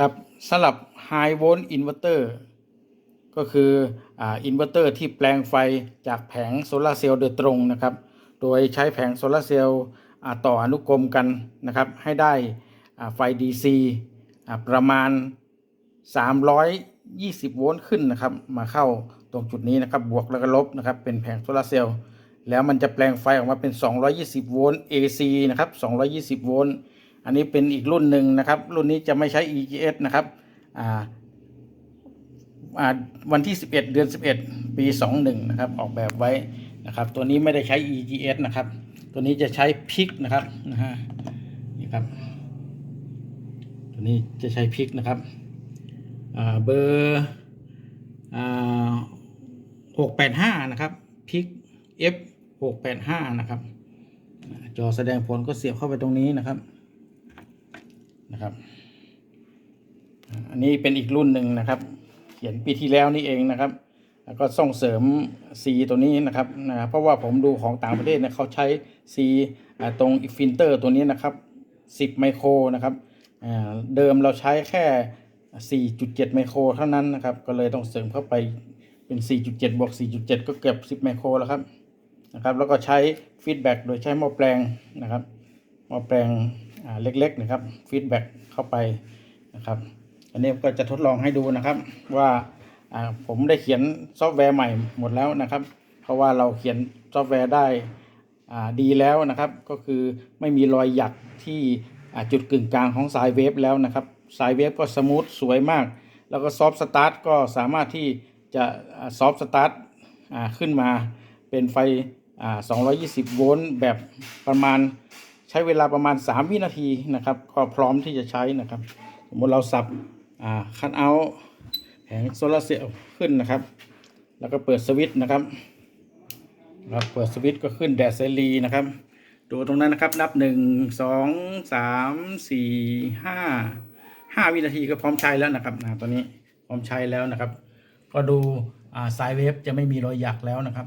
ครับสำหรับ High Volt Inverter ก็คืออ่าอินเวอร์เตอร์ที่แปลงไฟจากแผงโซลาเซลล์โดยตรงนะครับ โดยใช้แผงโซลาเซลล์ต่ออนุกรมกันนะครับ ให้ได้ไฟ DC ประมาณ 320 โวลต์ขึ้นนะครับ มาเข้าตรงจุดนี้นะครับ บวกแล้วก็ลบนะครับ เป็นแผงโซลาเซลล์แล้วมันจะแปลงไฟออกมาเป็น 220 โวลต์ AC นะครับ 220 โวลต์ อันนี้เป็นอีกรุ่นหนึ่งนะครับ รุ่นนี้จะไม่ใช้ EGS นะครับวันที่ 11 เดือน 11 ปี 21 นะครับ ออกแบบไว้นะครับ ตัวนี้ไม่ได้ใช้ EGS นะครับ ตัวนี้จะใช้พิกนะครับนะฮะนี่ครับ ตัวนี้จะใช้พิกนะครับเบอร์อ่า685นะครับพิก F 685นะครับ จอแสดงผลก็เสียบเข้าไปตรงนี้นะครับ นะครับ อันนี้เป็นอีกรุ่นหนึ่งนะครับ เขียนปีที่แล้วนี่เองนะครับ แล้วก็ส่งเสริม C ตัวนี้นะครับนะเพราะว่าผมดูของต่างประเทศเนี่ยเขาใช้ C อ่าตรงฟิลเตอร์ตัวนี้นะครับ 10 ไมโครนะครับเดิมเราใช้แค่ 4.7 ไมโครเท่านั้นนะครับ ก็เลยต้องเสริมเข้าไปเป็น 4.7 บวก 4.7 ก็เกือบ 10 ไมโครแล้วครับนะครับ แล้วก็ใช้ฟีดแบ็กโดยใช้หม้อแปลงนะครับ หม้อแปลง เล็กๆนะครับฟีดแบ็กเข้าไปนะครับ อันนี้ก็จะทดลองให้ดูนะครับ ว่าผมได้เขียนซอฟต์แวร์ใหม่หมดแล้วนะครับ เพราะว่าเราเขียนซอฟต์แวร์ได้ดีแล้วนะครับ ก็คือไม่มีรอยหยักที่จุดกึ่งกลางของสายเวฟแล้วนะครับ สายเวฟก็สมูทสวยมาก แล้วก็ซอฟต์สตาร์ทก็สามารถที่จะซอฟต์สตาร์ทขึ้นมาเป็นไฟ 220 โวลต์แบบประมาณ ช้เวลาประมาณ 3 วินาทีนะครับ ก็พร้อมที่จะใช้นะครับ สมมติเราสับคันเอาแผงโซลาเซลล์ขึ้นนะครับ แล้วก็เปิดสวิตช์นะครับครับเปิดสวิตช์ก็ขึ้นแดดเซรีนะครับ ดูตรงนั้นนะครับ นับ1 2 3 4 5 5วินาทีก็พร้อมใช้แล้วนะครับนะตัวนี้พร้อมใช้แล้วนะครับ ก็ดูสายเวฟจะไม่มีรอยหยักแล้วนะครับ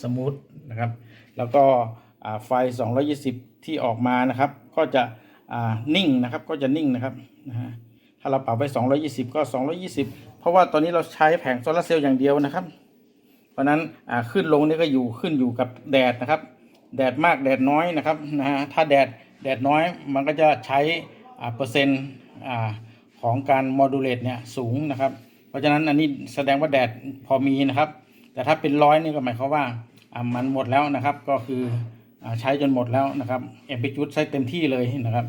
สมูทนะครับ แล้วก็ ไฟ 220 ที่ออกมานะครับ ก็จะนิ่งนะครับก็จะนิ่งนะครับนะฮะถ้าเราปรับไว้ 220 ก็ 220 เพราะว่าตอนนี้เราใช้แผงโซลาร์เซลล์อย่างเดียวนะครับ เพราะนั้นขึ้นลงนี่ก็อยู่ขึ้นอยู่กับแดดนะครับ แดดมากแดดน้อยนะครับนะฮะถ้าแดดแดดน้อยมันก็จะใช้เปอร์เซ็นต์ของการโมดูเลตเนี่ยสูงนะครับ เพราะฉะนั้นอันนี้แสดงว่าแดดพอมีนะครับ แต่ถ้าเป็นร้อยนี่ก็หมายความว่ามันหมดแล้วนะครับก็คือ ใช้จนหมดแล้วนะครับเอพิจูดใช้เต็มที่เลยนะครับ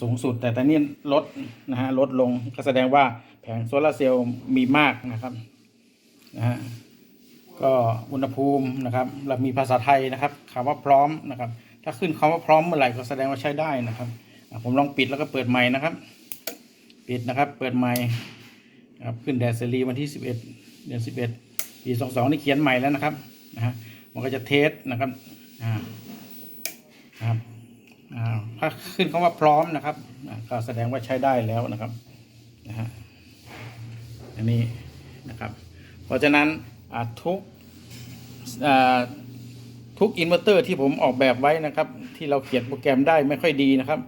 สูงสุดแต่ตอนนี้ลดนะฮะลดลงก็แสดงว่าแผงโซลาร์เซลล์มีมากนะครับนะฮะก็อุณหภูมินะครับเรามีภาษาไทยนะครับคำว่าพร้อมนะครับ ถ้าขึ้นคำว่าพร้อมเมื่อไหร่ก็แสดงว่าใช้ได้นะครับ ผมลองปิดแล้วก็เปิดใหม่นะครับ ปิดนะครับเปิดใหม่นะครับขึ้นแดดเซรีวันที่ 11 เดือน 11 ปี 22 นี่เขียนใหม่แล้วนะครับนะฮะมันก็จะเทสนะครับ อ่าครับอ่าถ้าขึ้นคำว่าพร้อมนะครับก็แสดงว่าใช้ได้แล้วนะครับนะฮะอันนี้นะครับ เพราะฉะนั้นทุกทุกอินเวอร์เตอร์ที่ผมออกแบบไว้นะครับ ที่เราเขียนโปรแกรมได้ไม่ค่อยดีนะครับ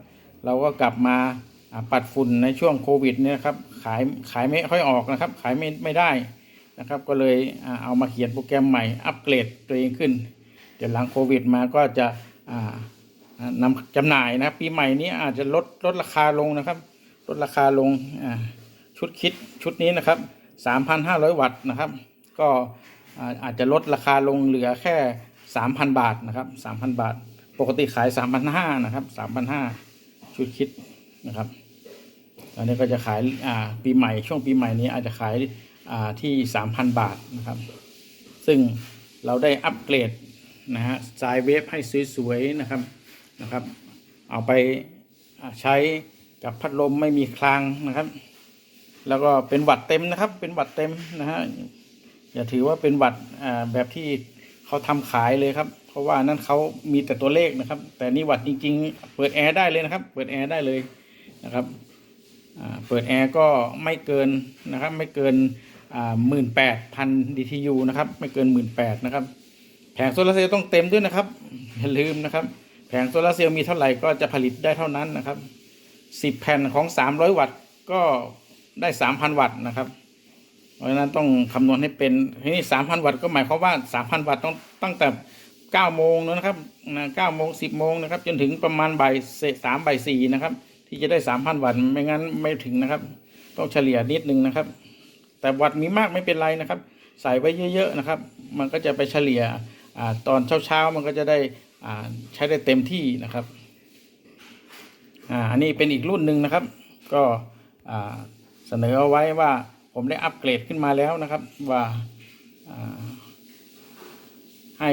เราก็กลับมาปัดฝุ่นในช่วงโควิดเนี่ยครับขายขายไม่ค่อยออกนะครับ ขายไม่ไม่ได้นะครับ ก็เลยเอามาเขียนโปรแกรมใหม่อัปเกรดตัวเองขึ้น เดี๋ยวหลังโควิดมาก็จะอ่านำจำหน่ายนะครับปีใหม่นี้อาจจะลดลดราคาลงนะครับ ลดราคาลงชุดคิดชุดนี้นะครับ 3,500 วัตต์นะครับ ก็อาจจะลดราคาลงเหลือแค่ 3,000 บาทนะครับ3,000 บาท ปกติขาย 3,500นะครับ3,500ชุดคิดนะครับอันนี้ก็จะขายปีใหม่ช่วงปีใหม่นี้อาจจะขายที่ 3,000 บาทนะครับ ซึ่งเราได้อัปเกรด นะฮะสายเวฟให้สวยๆนะครับนะครับ เอาไปใช้กับพัดลมไม่มีคลางนะครับ แล้วก็เป็นวัดเต็มนะครับ เป็นวัดเต็มนะฮะอย่าถือว่าเป็นวัดแบบที่เขาทำขายเลยครับ เพราะว่านั่นเขามีแต่ตัวเลขนะครับ แต่นี่วัดจริง ๆ เปิดแอร์ได้เลยนะครับ เปิดแอร์ได้เลยนะครับเปิดแอร์ก็ไม่เกินนะครับ ไม่เกินหมื่นแปดพัน DTU นะครับ ไม่เกินหมื่นแปดนะครับ แผงโซลาร์เซลล์ต้องเต็มด้วยนะครับอย่าลืมนะครับ แผงโซลาร์เซลล์มีเท่าไหร่ก็จะผลิตได้เท่านั้นนะครับ10แผ่นของ300วัตต์ก็ได้สามพันวัตต์นะครับ เพราะฉะนั้นต้องคำนวณให้เป็นทีนี้สามพันวัตต์ก็หมายความว่าสามพันวัตต์ต้องตั้งแต่เก้าโมงนะครับเก้าโมงสิบโมงนะครับ จนถึงประมาณบ่ายสามบ่ายสี่นะครับ ที่จะได้สามพันวัตต์ไม่งั้นไม่ถึงนะครับ ต้องเฉลี่ยนิดนึงนะครับ แต่วัตต์มีมากไม่เป็นไรนะครับ ใส่ไว้เยอะ ๆนะครับ มันก็จะไปเฉลี่ย ตอนเช้าๆมันก็จะได้ใช้ได้เต็มที่นะครับอันนี้เป็นอีกรุ่นหนึ่งนะครับ ก็เสนอเอาไว้ว่าผมได้อัปเกรดขึ้นมาแล้วนะครับว่าให้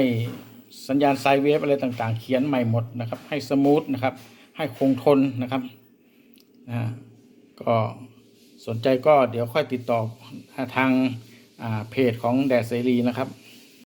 สัญญาณไซเวฟอะไรต่างๆ เขียนใหม่หมดนะครับ ให้สมูทนะครับ ให้คงทนนะครับอ่าก็สนใจก็เดี๋ยวค่อยติดต่อทางเพจของแดดเสรีนะครับ